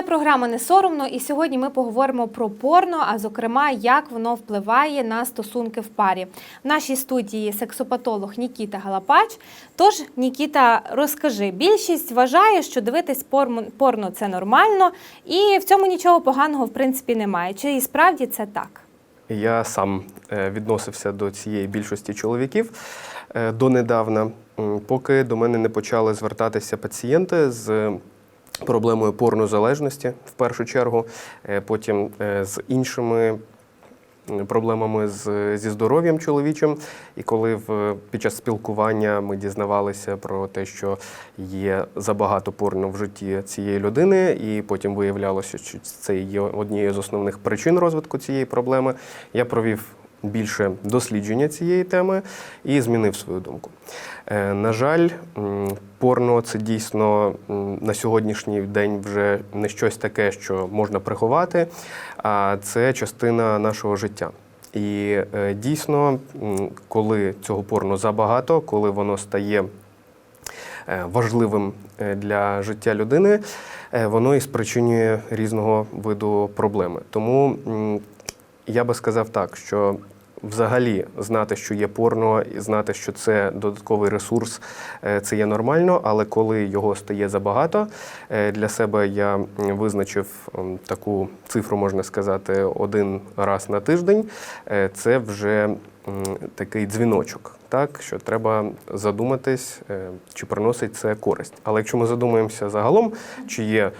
Це програма не соромно, і сьогодні ми поговоримо про порно, а зокрема, як воно впливає на стосунки в парі. В нашій студії сексопатолог Нікіта Галапач. Тож, Нікіта, розкажи, більшість вважає, що дивитись порно, це нормально, і в цьому нічого поганого в принципі немає. Чи і справді це так? Я сам е, відносився до цієї більшості чоловіків е, донедавна, поки до мене не почали звертатися пацієнти з проблемою порнозалежності в першу чергу, е, потім е, з іншими проблемами з, зі здоров'ям чоловічим. І коли в, під час спілкування ми дізнавалися про те, що є забагато порно в житті цієї людини, і потім виявлялося, що це є однією з основних причин розвитку цієї проблеми, я провів більше дослідження цієї теми і змінив свою думку. Е, На жаль, порно це дійсно на сьогоднішній день вже не щось таке, що можна приховати, а це частина нашого життя. І е, дійсно, коли цього порно забагато, коли воно стає е, важливим для життя людини, воно і спричинює різного виду проблеми. Тому я би сказав так, що взагалі знати, що є порно, і знати, що це додатковий ресурс, е, це є нормально, але коли його стає забагато, е, для себе я визначив таку цифру, можна сказати, один раз на тиждень. Е, Це вже такий дзвіночок. Так, що треба задуматись, чи приносить це користь. Але якщо ми задумаємося загалом, чи є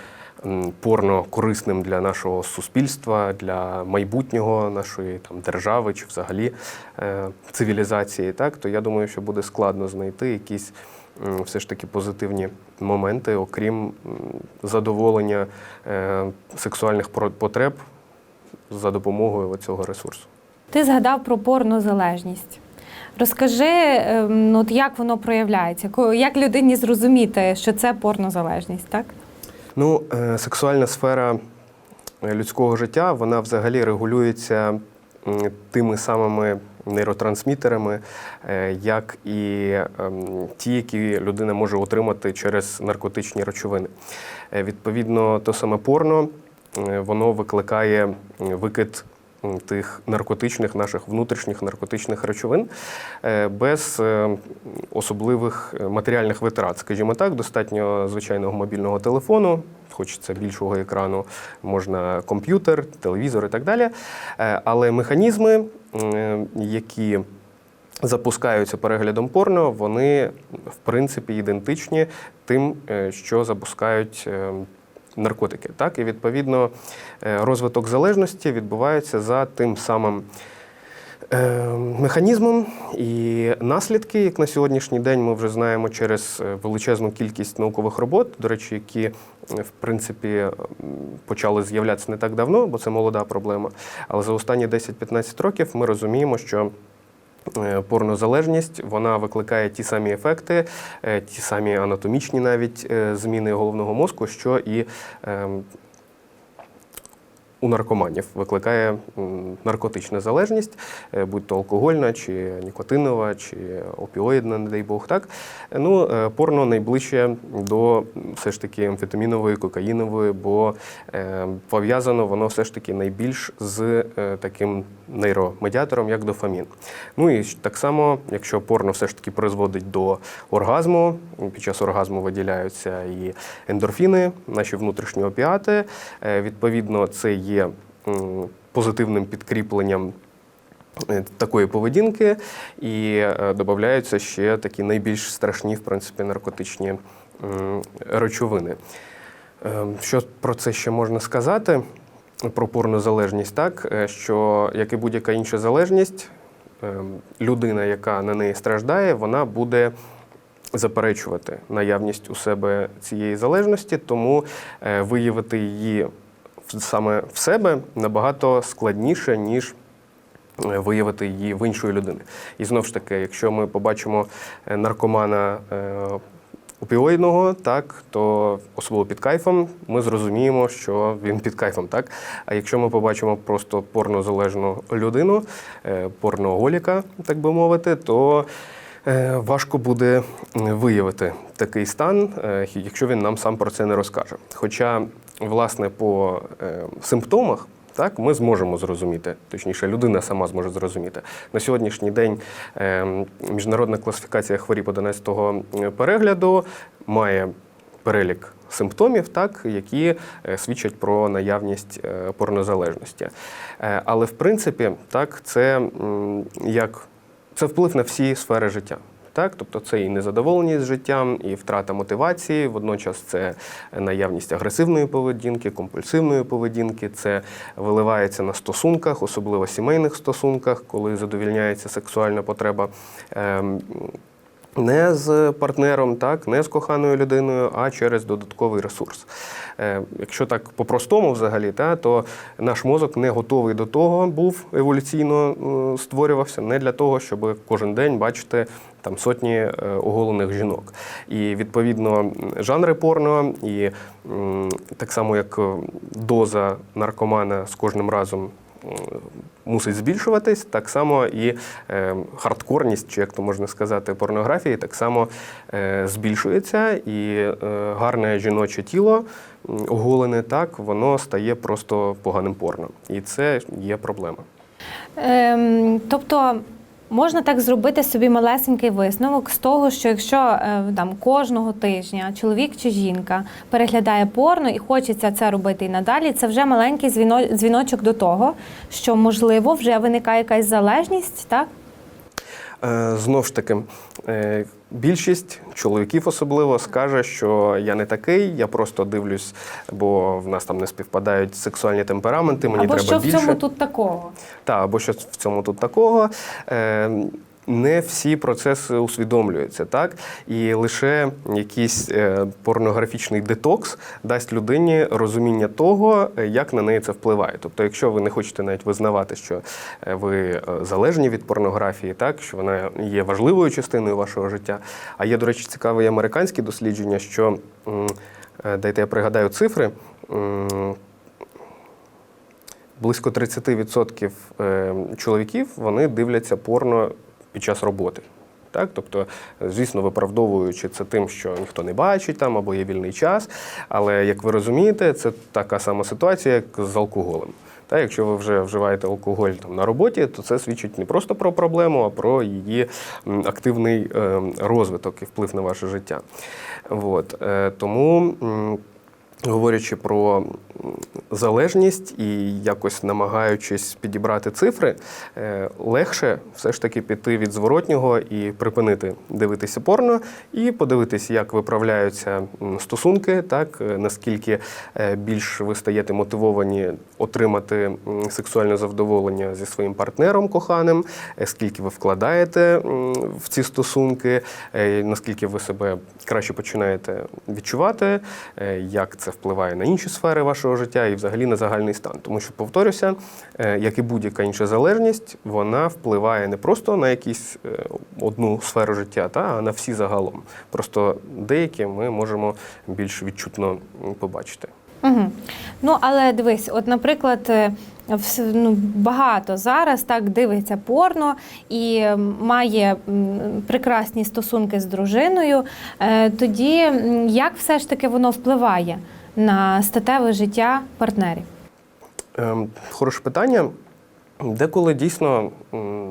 порно корисним для нашого суспільства, для майбутнього нашої там держави чи взагалі е, цивілізації, так то я думаю, що буде складно знайти якісь все ж таки позитивні моменти, окрім задоволення е, сексуальних потреб за допомогою цього ресурсу. Ти згадав про порнозалежність. Розкажи, ем, ну, от як воно проявляється, як людині зрозуміти, що це порнозалежність, так? Ну, е, сексуальна сфера е, людського життя, вона взагалі регулюється тими самими нейротрансмітерами, е, як і ем, ті, які людина може отримати через наркотичні речовини. Відповідно, то саме порно, воно викликає викид тих наркотичних, наших внутрішніх наркотичних речовин е, без е, особливих е, матеріальних витрат. Скажімо так, достатньо звичайного мобільного телефону, хочеться більшого екрану, можна комп'ютер, телевізор і так далі. Але механізми, які запускаються переглядом порно, вони в принципі ідентичні тим, що запускають е, наркотики. Так? І відповідно е, розвиток залежності відбувається за тим самим. е, Механізмом і наслідки, як на сьогоднішній день, ми вже знаємо через е, величезну кількість наукових робот, до речі, які в принципі почали з'являтися не так давно, бо це молода проблема. Але за останні 10-15 років ми розуміємо, що Порнозалежність вона викликає ті самі ефекти, е, ті самі анатомічні навіть е, зміни головного мозку, що і ем, у наркоманів викликає наркотична залежність, е, будь то алкогольна, чи нікотинова, чи опіоїдна, не дай Бог. Так ну е, порно найближче до все ж таки амфетамінової, кокаїнової, бо е, пов'язано воно все ж таки найбільш з е, таким нейромедіатором, як дофамін. Ну і так само, якщо порно все ж таки призводить до оргазму, під час оргазму виділяються і ендорфіни, наші внутрішні опіати. Е, Відповідно, це є позитивним підкріпленням. е, Такої поведінки, і е, додаються ще такі найбільш страшні, в принципі, наркотичні речовини. Що про це ще можна сказати? Про порнозалежність, так е, що як і будь-яка інша залежність, е, людина, яка на неї страждає, вона буде заперечувати наявність у себе цієї залежності, тому е, виявити її саме в себе набагато складніше, ніж е, виявити її в іншої людини. І знову ж таки, якщо ми побачимо наркомана опіоїдного, так, то особливо під кайфом, ми зрозуміємо, що він під кайфом. Так? А якщо ми побачимо просто порнозалежну людину, е, порноголіка, так би мовити, то е, важко буде виявити такий стан, е, якщо він нам сам про це не розкаже. Хоча власне по симптомах. Так, ми зможемо зрозуміти, точніше, людина сама зможе зрозуміти. На сьогоднішній день е, міжнародна класифікація хворіб 11-го перегляду має перелік симптомів, так, які е, свідчать про наявність е, порнозалежності. Е, Але в принципі, так, це як це вплив на всі сфери життя. Так, тобто це і незадоволеність життям, і втрата мотивації. Водночас це наявність агресивної поведінки, компульсивної поведінки. Це виливається на стосунках, особливо сімейних стосунках, коли задовільняється сексуальна потреба. Не з партнером, так, не з коханою людиною, а через додатковий ресурс. Е, якщо так по-простому взагалі, та, то наш мозок не готовий до того, був еволюційно е, створювався не для того, щоб кожен день бачити там сотні е, оголених жінок. І відповідно жанри порно, і так само як доза наркомана з кожним разом мусить збільшуватись, так само і е, хардкорність, чи як то можна сказати, порнографії, так само е, збільшується, і е, гарне жіноче тіло оголене так, воно стає просто поганим порно. І це є проблема. Ем, тобто можна так зробити собі малесенький висновок з того, що якщо е, там кожного тижня чоловік чи жінка переглядає порно і хочеться це робити і надалі, це вже маленький дзвіночок до того, що можливо вже виникає якась залежність, так? Знову Знов ж таки, е, більшість чоловіків особливо скаже, що я не такий, я просто дивлюсь, бо в нас там не співпадають сексуальні темпераменти, мені Або треба що більше. в цьому тут такого? Та, або що в цьому тут такого. Е, не всі процеси усвідомлюються, так? І лише якийсь е, порнографічний детокс дасть людині розуміння того, е, як на неї це впливає. Тобто, якщо ви не хочете навіть визнавати, що е, ви залежні від порнографії, так, що вона є важливою частиною вашого життя. А є, до речі, цікаве американське дослідження, що дайте я пригадаю цифри. Близько 30% е, чоловіків вони дивляться порно під час роботи. Так, тобто, звісно, виправдовуючи це тим, що ніхто не бачить там або є вільний час. Але як ви розумієте, це така сама ситуація, як з алкоголем. Та, якщо ви вже вживаєте алкоголь там на роботі, то це свідчить не просто про проблему, а про її активний е, розвиток і вплив на ваше життя. От, е, тому. Говорячи про залежність і якось намагаючись підібрати цифри, е, легше все ж таки піти від зворотнього і припинити дивитися порно, і подивитися, як виправляються стосунки, так е, наскільки е, більш ви стаєте мотивовані отримати сексуальне задоволення зі своїм партнером коханим, скільки ви вкладаєте в ці стосунки, наскільки ви себе краще починаєте відчувати, як це впливає на інші сфери вашого життя і взагалі на загальний стан. Тому що, повторюся, е, як і будь-яка інша залежність, вона впливає не просто на якусь е, одну сферу життя, та, а на всі загалом. Просто деякі ми можемо більш відчутно побачити. Угу. Ну, але дивись, от, наприклад, е, ну, багато зараз так дивиться порно і має прекрасні стосунки з дружиною. Тоді як все ж таки воно впливає на статеве життя партнерів? Ем, Хороше питання. Деколи дійсно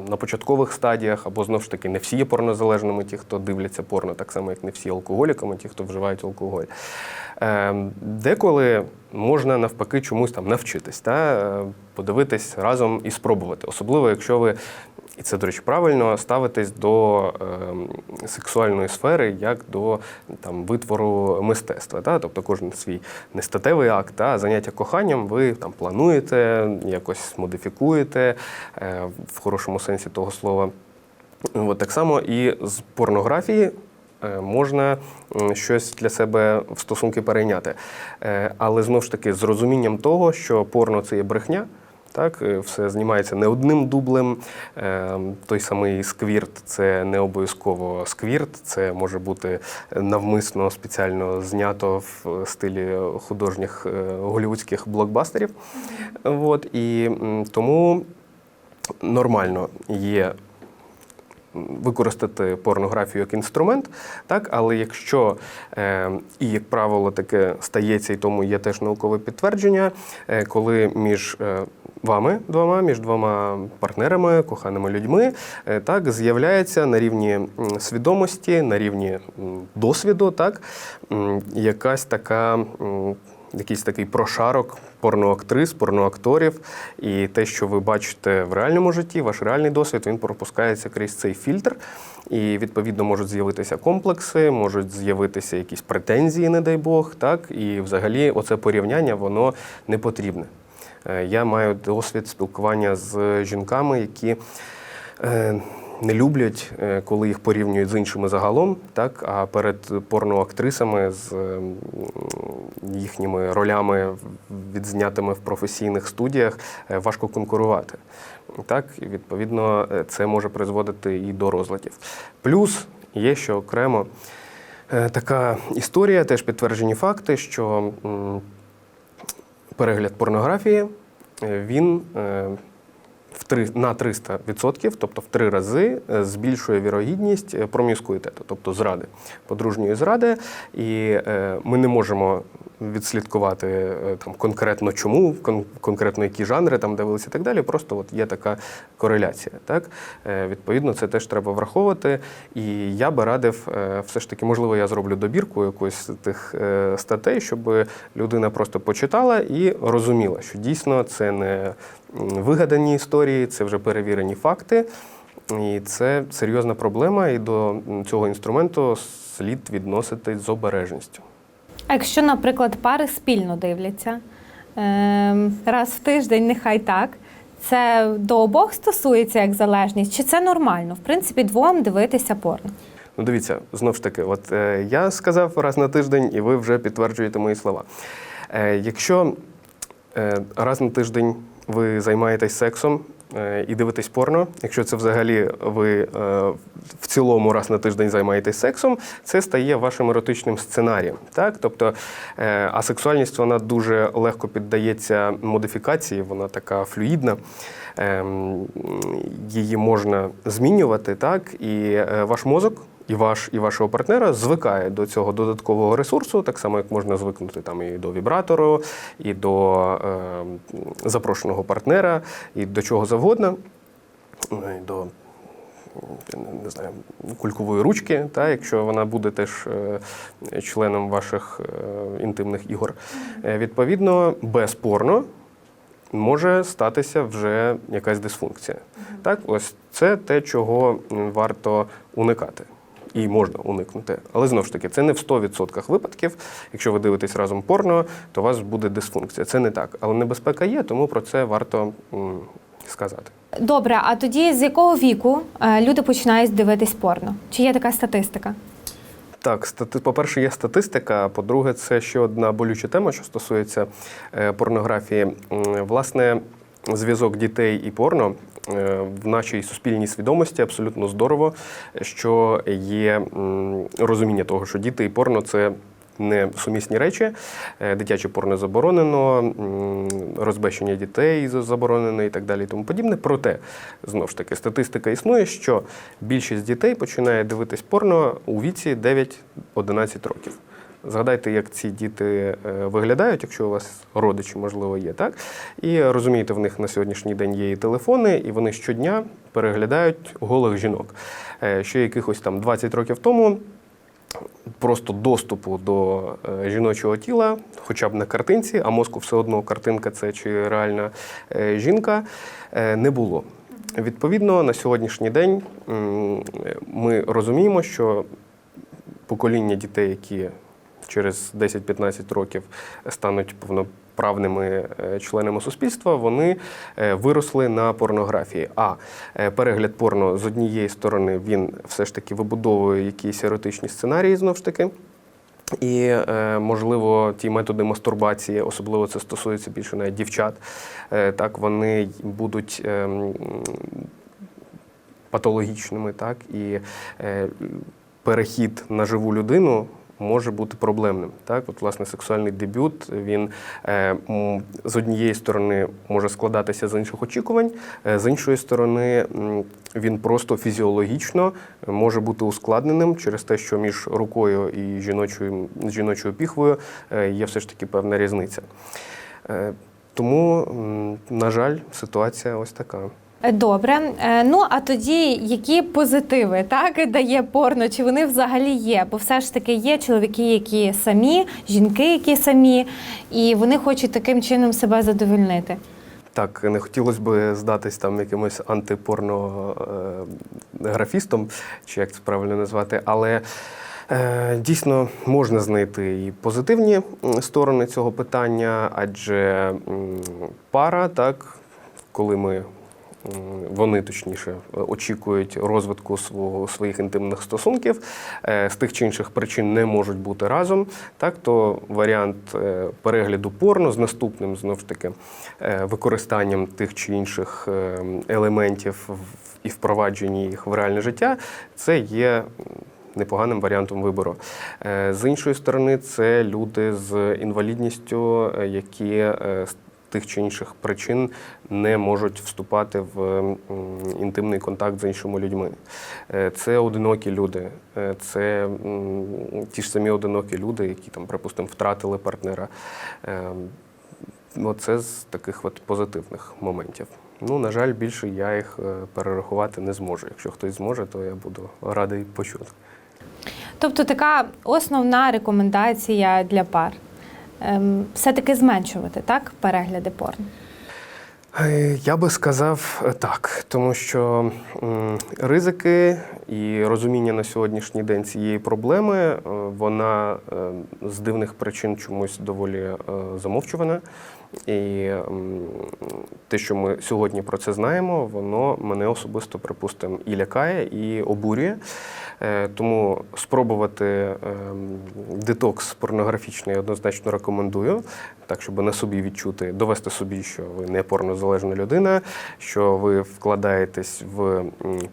на початкових стадіях, або знову ж таки, не всі є порнозалежними, ті, хто дивляться порно, так само, як не всі алкоголіками, ті, хто вживають алкоголь. Ем, Деколи можна навпаки чомусь там навчитись, та, е, подивитись разом і спробувати. Особливо, якщо ви, і це, до речі, правильно, ставитесь до ем, сексуальної сфери як до там, витвору мистецтва. Та? Тобто кожен свій не статевий акт, та, заняття коханням ви там плануєте, якось модифікуєте е, в хорошому сенсі того слова. От так само і з порнографії е, можна щось для себе в стосунки перейняти. Е, Але знову ж таки з розумінням того, що порно це є брехня. Так, е, все знімається не одним дублем. Е, Той самий сквірт це не обов'язково сквірт, це може бути навмисно спеціально знято в стилі художніх е, голівудських блокбастерів. От, і тому нормально є використати порнографію як інструмент, так, але якщо, і як правило, таке стається, і тому є теж наукове підтвердження, коли між вами двома, між двома партнерами, коханими людьми, е, так, з'являється на рівні свідомості, на рівні досвіду, так, якась така. Якийсь такий прошарок порноактрис, порноакторів, і те, що ви бачите в реальному житті, ваш реальний досвід, він пропускається крізь цей фільтр. І відповідно можуть з'явитися комплекси, можуть з'явитися якісь претензії, не дай Бог. Так і взагалі, оце порівняння воно не потрібне. Е, Я маю досвід спілкування з жінками, які е, не люблять, е, коли їх порівнюють з іншими загалом, так а перед порноактрисами з їхніми ролями, відзнятими в професійних студіях, важко конкурувати. Так, і відповідно, це може призводити і до розладів. Плюс є ще окремо така історія, теж підтверджені факти, що перегляд порнографії е, він е, на 300%, тобто в три рази е, збільшує вірогідність е, проміскуїтету, тобто зради, подружньої зради. І е, ми не можемо відслідкувати там конкретно чому, кон- конкретно які жанри там дивилися і так далі. Просто от є така кореляція. Так? Відповідно, це теж треба враховувати. І я би радив, все ж таки, можливо, я зроблю добірку якоїсь тих статей, щоб людина просто почитала і розуміла, що дійсно це не вигадані історії, це вже перевірені факти. І це серйозна проблема, і до цього інструменту слід відноситись з обережністю. А якщо, наприклад, пари спільно дивляться ем, раз в тиждень, нехай так. Це до обох стосується як залежність, чи це нормально? В принципі, двом дивитися порно. Ну, дивіться, знов ж таки, от е, я сказав раз на тиждень, і ви вже підтверджуєте мої слова. Е, якщо е, раз на тиждень ви займаєтесь сексом е, і дивитесь порно, якщо це взагалі ви е, в цілому раз на тиждень займаєтесь сексом, це стає вашим еротичним сценарієм. Так? Тобто, е, а сексуальність вона дуже легко піддається модифікації, вона така флюїдна. Ем, Її можна змінювати, так, і ваш мозок. І ваш і вашого партнера звикає до цього додаткового ресурсу, так само як можна звикнути там і до вібратору, і до е, запрошеного партнера, і до чого завгодно, Ну, і до не знаю, кулькової ручки, та, якщо вона буде теж е, членом ваших е, інтимних ігор. Е, Відповідно, без порно може статися вже якась дисфункція. Так, ось це те, чого варто уникати. І можна уникнути. Але знову ж таки, це не в 100% випадків. Якщо ви дивитесь разом порно, то у вас буде дисфункція. Це не так. Але небезпека є, тому про це варто сказати. Добре, а тоді з якого віку е, люди починають дивитись порно? Чи є така статистика? Так, стати, по-перше, є статистика. а По-друге, це ще одна болюча тема, що стосується е, порнографії. Власне, зв'язок дітей і порно в нашій суспільній свідомості абсолютно здорово, що є розуміння того, що діти і порно це. Не сумісні речі, Е, дитяче порно заборонено, розбещення дітей заборонено і так далі, і тому подібне. Проте, знову ж таки, статистика існує, що більшість дітей починає дивитись порно у віці 9-11 років. Згадайте, як ці діти е, виглядають, якщо у вас родичі, можливо, є, так? І розумієте, в них на сьогоднішній день є і телефони, і вони щодня переглядають голих жінок. Е, Ще якихось там 20 років тому просто доступу до е, жіночого тіла, хоча б на картинці, а мозку все одно картинка це чи реальна жінка, не було. Відповідно, на сьогоднішній день ми розуміємо, що покоління дітей, які через 10-15 років стануть повноправними е, членами суспільства, вони е, виросли на порнографії. А е, перегляд порно з однієї сторони він все ж таки вибудовує якісь еротичні сценарії, знов ж таки. І, можливо, ті методи мастурбації, особливо це стосується більше навіть дівчат, так вони будуть е, патологічними, так і перехід на живу людину може бути проблемним. Так, от, власне, сексуальний дебют він е, з однієї сторони може складатися з інших очікувань, е, з іншої сторони, він просто фізіологічно може бути ускладненим через те, що між рукою і жіночою, жіночою піхвою е, є все ж таки певна різниця. Е, Тому, на жаль, ситуація ось така. Е, Добре. Е, Ну а тоді які позитиви так дає порно? Чи вони взагалі є? Бо все ж таки є чоловіки, які самі, жінки, які самі, і вони хочуть таким чином себе задовольнити. Так, не хотілося б здатись там якимось антипорнографістом, чи як це правильно назвати, але е, дійсно можна знайти і позитивні сторони цього питання, адже пара, так, коли ми. М, Вони точніше очікують розвитку свого своїх інтимних стосунків, е, з тих чи інших причин не можуть бути разом. Так то варіант е, перегляду порно з наступним знову ж таки е, використанням тих чи інших е, елементів і впровадженні їх в реальне життя, це є непоганим варіантом вибору. Е, З іншої сторони, це люди з інвалідністю, е, які е, тих чи інших причин не можуть вступати в інтимний контакт з іншими людьми. Е, Це одинокі люди, Е, це ті ж самі одинокі люди, які там, припустимо, втратили партнера. Е, Оце з таких от позитивних моментів. Ну, на жаль, більше я їх перерахувати не зможу. Якщо хтось зможе, то я буду радий почути. Тобто така основна рекомендація для пар. Ем, Все-таки зменшувати так перегляди порно. Е, Я би сказав е, так, тому що ризики і розуміння на сьогоднішній день цієї проблеми, е, вона е, з дивних причин чомусь доволі замовчувана. І те, що ми сьогодні про це знаємо, воно мене особисто, припустимо, і лякає, і обурює. Е, Тому спробувати ем, детокс порнографічний однозначно рекомендую, так щоб на собі відчути, довести собі, що ви не порнозалежна людина, що ви вкладаєтесь в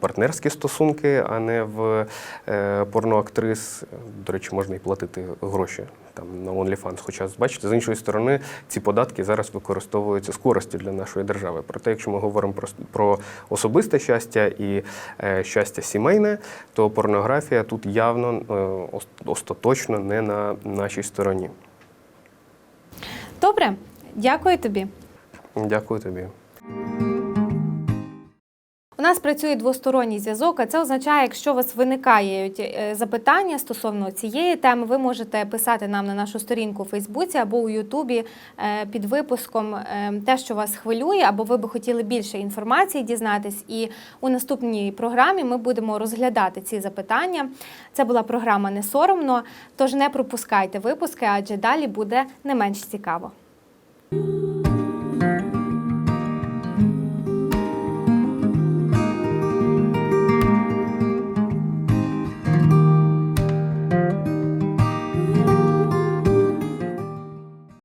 партнерські стосунки, а не в е, порноактрис. До речі, можна і платити гроші там на OnlyFans. Хоча, бачите, з іншої сторони, ці податки зараз використовуються з користю для нашої держави. Проте, якщо ми говоримо про, про особисте щастя і е, щастя сімейне, то порнографія тут явно е, остаточно не на нашій стороні. Добре, дякую тобі. Дякую тобі. Нас працює двосторонній зв'язок, а це означає, якщо у вас виникають е, запитання стосовно цієї теми, ви можете писати нам на нашу сторінку у Фейсбуці або у Ютубі е, під випуском е, те, що вас хвилює, або ви би хотіли більше інформації дізнатись. І у наступній програмі ми будемо розглядати ці запитання. Це була програма Не соромно. Тож не пропускайте випуски, адже далі буде не менш цікаво.